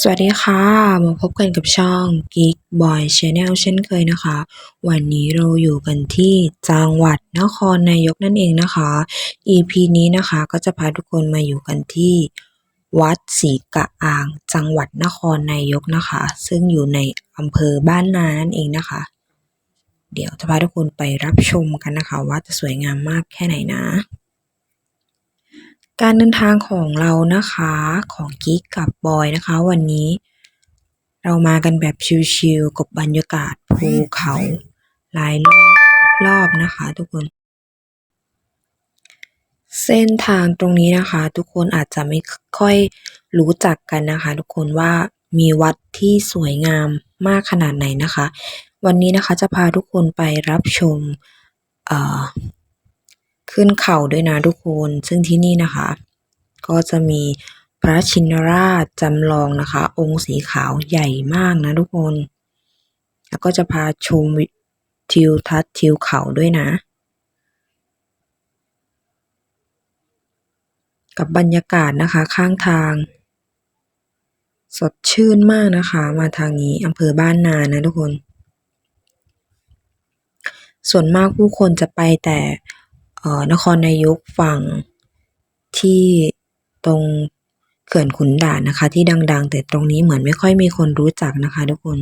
สวัสดีค่ะ มาพบกันกับช่อง Geek Boy Channel เช่นเคยนะคะ วันนี้เราอยู่กันที่จังหวัดนครนายกนั่นเองนะคะ EP นี้นะคะก็จะพาทุกคนมาอยู่กันที่วัดศรีกะอาง จังหวัดนครนายกนะคะ ซึ่งอยู่ในอำเภอบ้านนานั่นเองนะคะ เดี๋ยวจะพาทุกคนไปรับชมกันนะคะ ว่าจะสวยงามมากแค่ไหนนะ การเดินทางของเรานะคะ ของกิ๊กกับบอยนะคะ วันนี้ เรามากันแบบชิลๆกับบรรยากาศภูเขาหลายรอบรอบนะคะ ทุกคน เส้นทางตรงนี้นะคะ ทุกคนอาจจะไม่ค่อยรู้จักกันนะคะ ทุกคนว่ามีวัดที่สวยงามมากขนาดไหนนะคะ วันนี้นะคะจะพาทุกคนไปรับชม ขึ้นเขาด้วยนะทุกคน ซึ่งที่นี่นะคะ ก็จะมีพระชินราชจำลองนะคะ องค์สีขาวใหญ่มากนะทุกคน แล้วก็จะพาชมวิทิวทัศน์ทิวเขาด้วยนะ กับบรรยากาศนะคะข้างทาง สดชื่นมากนะคะ มาทางนี้อำเภอบ้านนานะทุกคน ส่วนมากผู้คนจะไปแต่ นครนายกฝั่งที่ตรงเขื่อนขุนด่านนะคะ ที่ดัง ๆ แต่ตรงนี้เหมือนไม่ค่อยมีคนรู้จักนะคะ ทุกคน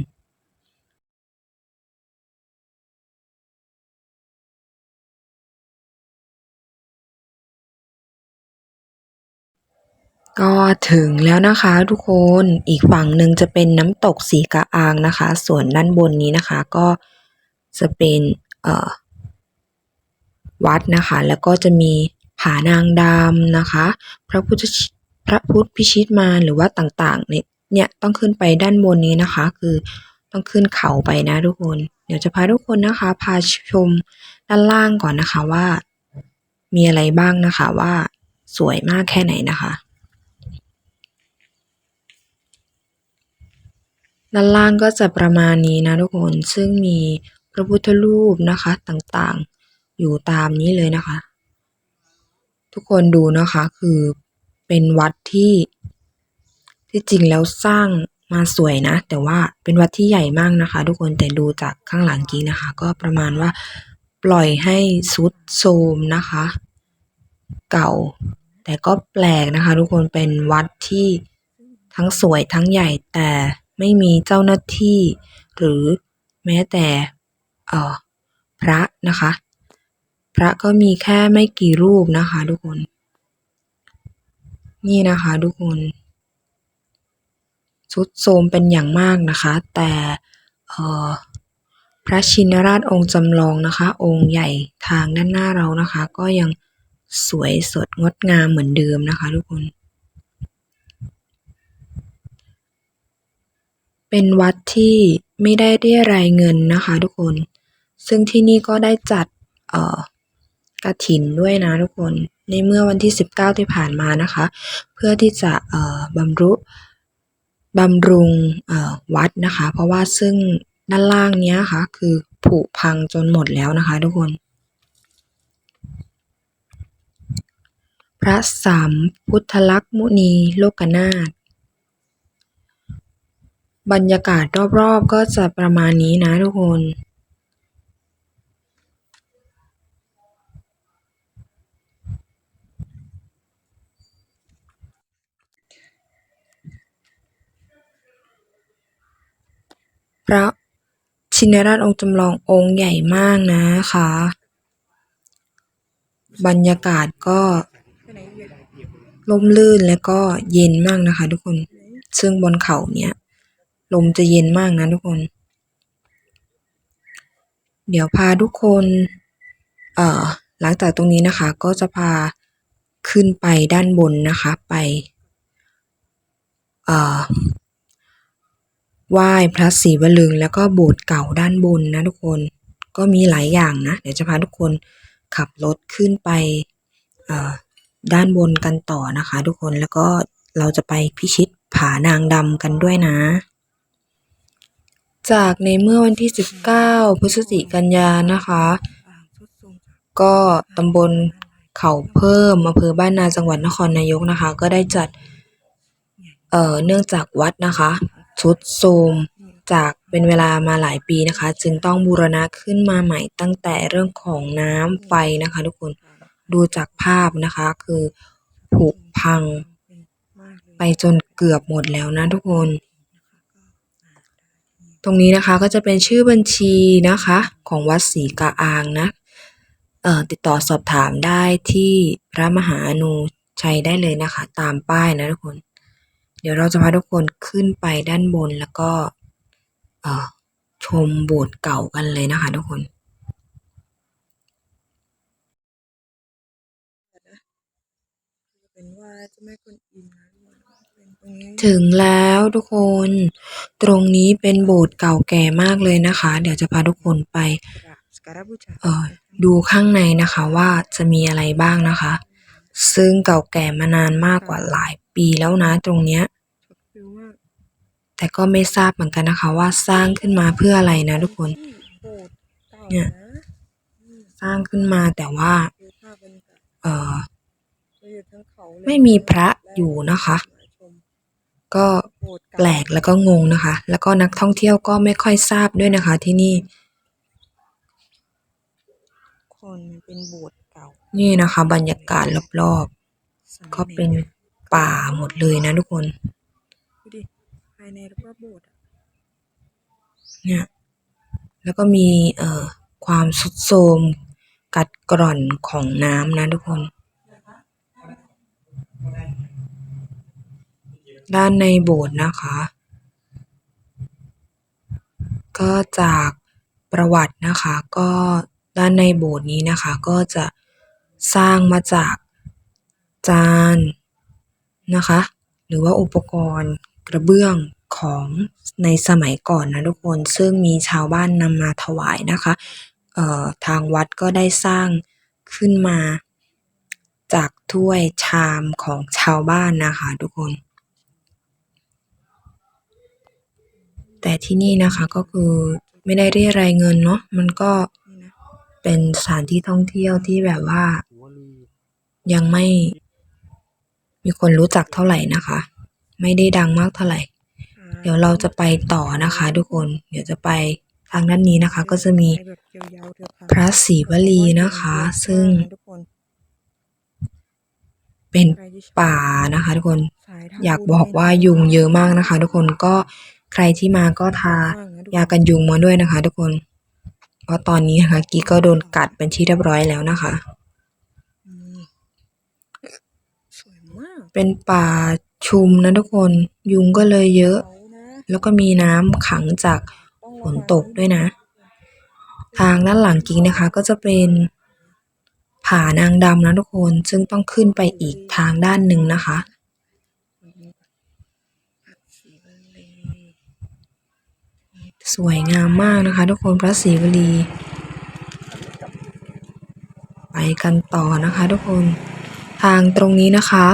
ก็ถึงแล้วนะคะทุกคนอีกฝั่งหนึ่งจะเป็นน้ำตกสีกะอางนะคะ ส่วนด้านบนนี้นะคะ ก็จะเป็นเอ่อ วัดนะคะ แล้วก็จะมีผานางดำนะคะ พระพุทธพระพุทธพิชิตมาหรือว่าต่างๆเนี่ยเนี่ยต้องขึ้นไปด้านบนนี้นะคะ คือต้องขึ้นเขาไปนะทุกคน เดี๋ยวจะพาทุกคนนะคะ พาชมด้านล่างก่อนนะคะว่า มีอะไรบ้างนะคะว่าสวยมากแค่ไหนนะคะด้านล่างก็จะประมาณนี้นะทุกคนซึ่งมีพระพุทธรูปนะคะต่างๆ อยู่ตามนี้เลยนะคะ ทุกคนดูนะคะคือเป็นวัดที่ที่จริงแล้วสร้างมาสวยนะ แต่ว่าเป็นวัดที่ใหญ่มากนะคะ ทุกคนแต่ดูจากข้างหลังกี้นะคะ ก็ประมาณว่าปล่อยให้สุดโทมนะคะ เก่า แต่ก็แปลกนะคะ ทุกคนเป็นวัดที่ทั้งสวยทั้งใหญ่แต่ไม่มีเจ้าหน้าที่ หรือแม้แต่เออพระนะคะ พระก็มีแค่ไม่กี่รูปนะคะ ทุกคน นี่นะคะ ทุกคนทรุดโทมเป็นอย่างมากนะคะ แต่พระชินราชองค์จำลองนะคะ องค์ใหญ่ทางด้านหน้าเรานะคะ ก็ยังสวยสดงดงามเหมือนเดิมนะคะ ทุกคน เป็นวัดที่ไม่ได้เรียรายเงินนะคะ ทุกคน ซึ่งที่นี่ก็ได้จัดเอ่อ กฐินด้วยนะทุกคน ในเมื่อวันที่ 19 ที่ผ่านมานะคะ เพื่อที่จะบำรุบำรุงวัดนะคะ เพราะว่าซึ่งด้านล่างเนี้ยค่ะ คือผุพังจนหมดแล้วนะคะทุกคน พระสามพุทธลักษณ์มุนีโลกนาถบรรยากาศรอบๆก็จะประมาณนี้นะทุกคน พระชินราชองค์จำลององค์ใหญ่มากนะคะ บรรยากาศก็ร่มรื่นและก็เย็นมากนะคะทุกคน ซึ่งบนเขาเนี้ยลมจะเย็นมากนะทุกคน เดี๋ยวพาทุกคน เอ่อ หลังจากตรงนี้นะคะ ก็จะพาขึ้นไปด้านบนนะคะ ไป เอ่อ ไหว้พระศรีวลึง แล้วก็โบสถ์เก่าด้านบนนะทุกคนก็มีหลายอย่างนะ เดี๋ยวจะพาทุกคนขับรถขึ้นไปด้านบนกันต่อนะคะ ทุกคนแล้วก็เราจะไปพิชิตผานางดำกันด้วยนะ จากในเมื่อวันที่ 19 พฤศจิกายนนะคะ ก็ตำบลเขาเพิ่มอำเภอบ้านนาจังหวัดนครนายกนะคะ ก็ได้จัดเเนื่องจากวัดนะคะ ทรุดโทรมจากเป็นเวลามาหลายปีนะคะ จึงต้องบูรณะขึ้นมาใหม่ตั้งแต่เรื่องของน้ำไฟนะคะ ทุกคนดูจากภาพนะคะ คือผุพัง ไปจนเกือบหมดแล้วนะทุกคน ตรงนี้นะคะก็จะเป็นชื่อบัญชีนะคะ ของวัดศรีกะอางนะเอ่อติดต่อสอบถามได้ที่พระมหาอนูชัยได้เลยนะคะ ตามป้ายนะทุกคน เดี๋ยวเราจะพาทุกคนขึ้นไปด้านบนแล้วก็ชมโบสถ์เก่ากันเลยนะคะทุกคนถึงแล้วทุกคน ตรงนี้เป็นโบสถ์เก่าแก่มากเลยนะคะ เดี๋ยวจะพาทุกคนไปเออดูข้างในนะคะว่าจะมีอะไรบ้างนะคะ ซึ่งเก่าแก่มานานมากกว่าหลายปีแล้วนะตรงเนี้ย แต่ก็ไม่ทราบเหมือนกันนะคะว่าสร้างขึ้นมาเพื่ออะไรนะทุกคนที่โบสถ์เก่าเนี่ยนะอืมสร้างขึ้นมาแต่ว่าดูภาพบรรยากาศเอ่อเราอยู่ทั้งเขาเลยไม่มีพระอยู่นะคะมาชมก็โบสถ์เก่าแปลกแล้วก็งงนะคะ แล้วก็นักท่องเที่ยวก็ไม่ค่อยทราบด้วยนะคะที่นี่ คนมันเป็นโบสถ์เก่า นี่นะคะ บรรยากาศรอบๆ ก็เป็นป่าหมดเลยนะทุกคนดูดิภายในรอบโบสถ์เนี่ยแล้วก็มีเอ่อความสุดโทมกัดกร่อนของน้ำนะทุกคน ด้านในโบสถ์นะคะ ก็จากประวัตินะคะก็ด้านในโบสถ์นี้นะคะ ก็จะสร้างมาจากจานนะคะ หรือว่าอุปกรณ์กระเบื้อง ของในสมัยก่อนนะทุกคน ซึ่งมีชาวบ้านนำมาถวายนะคะเอ่อทางวัดก็ได้สร้างขึ้นมา จากถ้วยชามของชาวบ้านนะคะทุกคน แต่ที่นี่นะคะก็คือไม่ได้เรียรายเงินเนาะมันก็เป็นสถานที่ท่องเที่ยวที่แบบว่า ยังไม่มีคนรู้จักเท่าไหร่นะคะ ไม่ได้ดังมากเท่าไหร่ เดี๋ยวเราจะไปต่อนะคะทุกคน เดี๋ยวจะไปทางด้านนี้นะคะ ก็จะมีไปแบบยาวๆเถอะค่ะพระศรีวลีนะคะ ซึ่งทุกคนเป็นใครที่ชอบป่านะคะ ทุกคนสายทำอยากบอกว่ายุงเยอะมากนะคะ ทุกคนก็ใครที่มาก็ทามากนะทุกคนยากันยุงมาด้วยนะคะ ทุกคนเพราะตอนนี้นะคะกีก็โดนกัดเป็นที่เรียบร้อยแล้วนะคะอืมสวยมากเป็นป่าชุมนะทุกคน ยุงก็เลยเยอะเขานะ แล้วก็มีน้ำขังจากฝนตกด้วยนะ ทางด้านหลังกิ๊กนะคะ ก็จะเป็นผานางดำนะทุกคนซึ่งต้องขึ้นไปอีกทางด้านหนึ่งนะคะสีวลีสวยงามมากนะคะ ทุกคนพระศรีวลี ไปกันต่อนะคะ ทุกคนทางตรงนี้นะคะ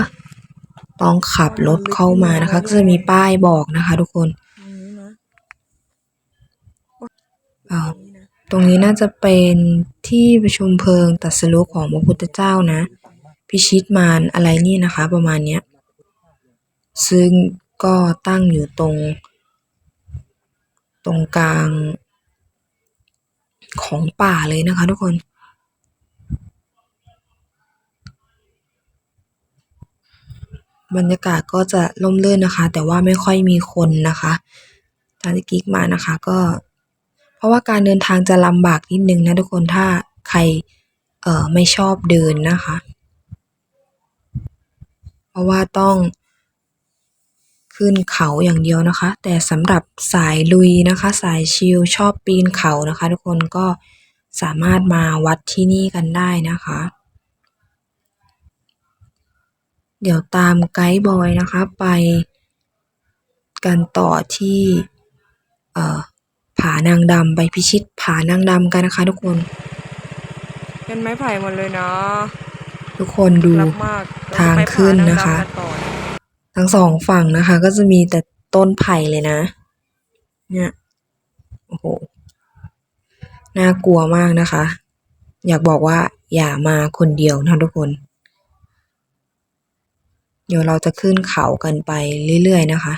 ต้องขับรถเข้ามานะคะ ก็จะมีป้ายบอกนะคะ ทุกคน ตรงนี้นะ เอ่อ ตรงนี้น่าจะเป็นที่ประชุมเพลิงตรัสรู้ของพระพุทธเจ้านะ พิชิตมารอะไรนี่นะคะ ประมาณเนี้ย ซึ่งก็ตั้งอยู่ตรง ตรงกลางของป่าเลยนะคะทุกคนบรรยากาศก็จะร่มรื่นนะคะ แต่ว่าไม่ค่อยมีคนนะคะตอนที่กิ๊กมานะคะก็ เพราะว่าการเดินทางจะลำบากนิดนึงนะทุกคนถ้าใครเอ่อไม่ชอบเดินนะคะ เพราะว่าต้องขึ้นเขาอย่างเดียวนะคะ แต่สำหรับสายลุยนะคะ สายชิลชอบปีนเขานะคะ ทุกคนก็สามารถมาวัดที่นี่กันได้นะคะ เดี๋ยวตามไกด์บอยนะคะไปกันต่อที่เอ่อ ผานางดำไปพิชิตผานางดำกันนะคะทุกคน เป็นไม้ไผ่หมดเลยเนาะทุกคนดูรักมากทางขึ้นนะคะเราจไปผาางดำกัต่อทั้งสองฝั่งนะคะ ก็จะมีแต่ต้นไผ่เลยนะ เนี่ย โอ้โห น่ากลัวมากนะคะ อยากบอกว่าอย่ามาคนเดียวนะทุกคน เดี๋ยวเราจะขึ้นเขากันไปเรื่อยๆนะคะ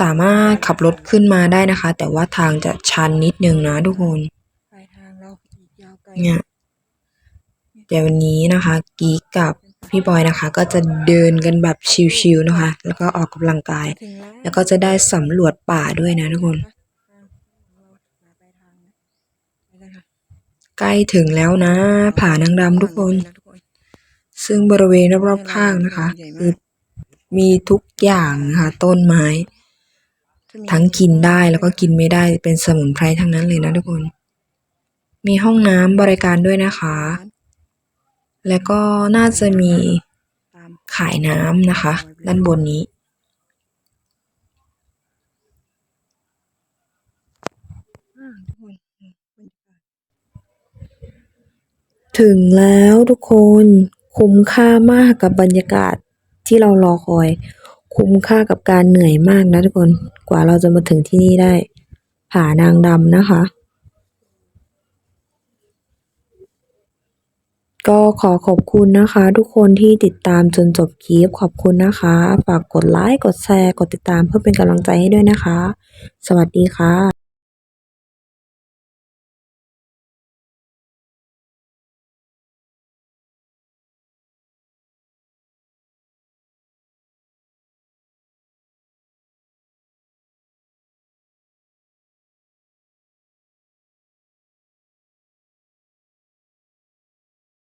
สามารถขับรถขึ้นมาได้นะคะ แต่ว่าทางจะชันนิดนึงนะทุกคนปลายทางเราอีกยาวไกลเนี่ยเดี๋ยววันนี้นะคะ กีกับพี่บอยนะคะ ก็จะเดินกันแบบชิลๆนะคะ แล้วก็ออกกำลังกายถึงแล้วแล้วก็จะได้สำรวจป่าด้วยนะทุกคนเราปลายทางนะไปกันค่ะใกล้ถึงแล้วนะ ผานางดำทุกคนทุกคน ซึ่งบริเวณรอบๆข้างนะคะคือมีทุกอย่างนะคะต้นไม้ ทั้งกินได้แล้วก็กินไม่ได้เป็นสมุนไพรทั้งนั้นเลยนะทุกคน มีห้องน้ำบริการด้วยนะคะ แล้วก็น่าจะมีขายน้ำนะคะ ด้านบนนี้ ถึงแล้วทุกคนคุ้มค่ามากกับบรรยากาศที่เรารอคอย คุ้มค่ากับการเหนื่อยมากนะทุกคน กว่าเราจะมาถึงที่นี่ได้ ผานางดำนะคะ ก็ขอขอบคุณนะคะ ทุกคนที่ติดตามจนจบคลิปขอบคุณนะคะ ฝากกดไลค์ กดแชร์ กดติดตามเพื่อเป็นกำลังใจให้ด้วยนะคะ สวัสดีค่ะ